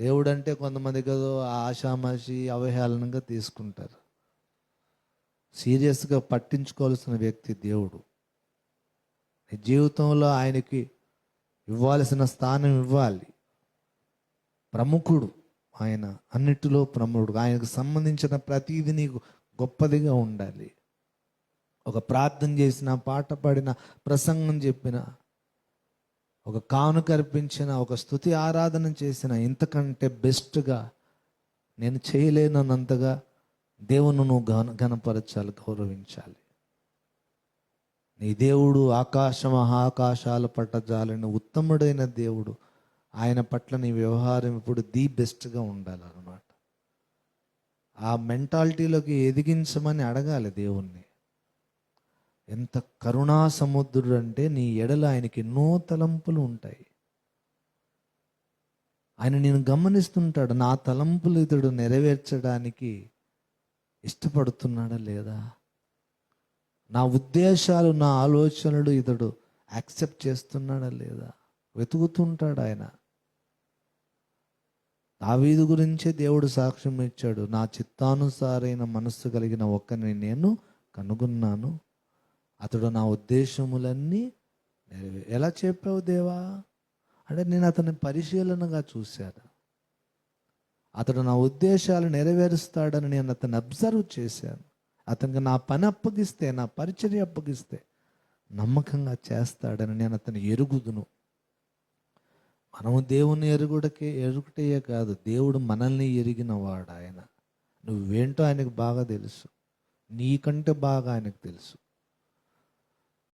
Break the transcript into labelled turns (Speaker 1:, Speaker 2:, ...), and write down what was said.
Speaker 1: దేవుడు అంటే కొంతమంది కదా ఆషామాషి అవహేళనంగా తీసుకుంటారు. సీరియస్గా పట్టించుకోవాల్సిన వ్యక్తి దేవుడు. జీవితంలో ఆయనకి ఇవ్వాల్సిన స్థానం ఇవ్వాలి. ప్రముఖుడు ఆయన అన్నిటిలో ప్రముఖుడు. ఆయనకు సంబంధించిన ప్రతిదీ నీకు గొప్పదిగా ఉండాలి. ఒక ప్రార్థన చేసిన పాట పాడిన ప్రసంగం చెప్పిన ఒక కానుక అర్పించిన ఒక స్థుతి ఆరాధన చేసిన ఇంతకంటే బెస్ట్గా నేను చేయలేనంతగా దేవుని నువ్వు గన గనపరచాలి గౌరవించాలి. నీ దేవుడు ఆకాశ మహాకాశాల పట్టజాలని ఉత్తముడైన దేవుడు ఆయన పట్ల నీ వ్యవహారం ఇప్పుడు ది బెస్ట్గా ఉండాలన్నమాట. ఆ మెంటాలిటీలోకి ఎదిగించమని అడగాలి దేవుణ్ణి. ఎంత కరుణా సముద్రుడు అంటే నీ ఎడల ఆయనకి ఎన్నో తలంపులు ఉంటాయి. ఆయన నేను గమనిస్తుంటాడు నా తలంపులు ఇతడు నెరవేర్చడానికి ఇష్టపడుతున్నాడా లేదా? నా ఉద్దేశాలు నా ఆలోచనలు ఇతడు యాక్సెప్ట్ చేస్తున్నాడా లేదా? వెతుకుతుంటాడు ఆయన. దావీదు గురించే దేవుడు సాక్ష్యం ఇచ్చాడు నా చిత్తానుసారైన మనస్సు కలిగిన ఒక్కరిని నేను కనుగొన్నాను. అతడు నా ఉద్దేశములన్నీ నెరవే. ఎలా చెప్పావు దేవా? అంటే నేను అతన్ని పరిశీలనగా చూశాను. అతడు నా ఉద్దేశాలు నెరవేరుస్తాడని నేను అతన్ని అబ్జర్వ్ చేశాను. అతనికి నా పని అప్పగిస్తే నా పరిచర్య అప్పగిస్తే నమ్మకంగా చేస్తాడని నేను అతను ఎరుగుదును. మనము దేవుని ఎరుగుటకే ఎరుగుటయే కాదు దేవుడు మనల్ని ఎరిగిన వాడు ఆయన. నువ్వేంటో ఆయనకు బాగా తెలుసు. నీకంటే బాగా ఆయనకు తెలుసు.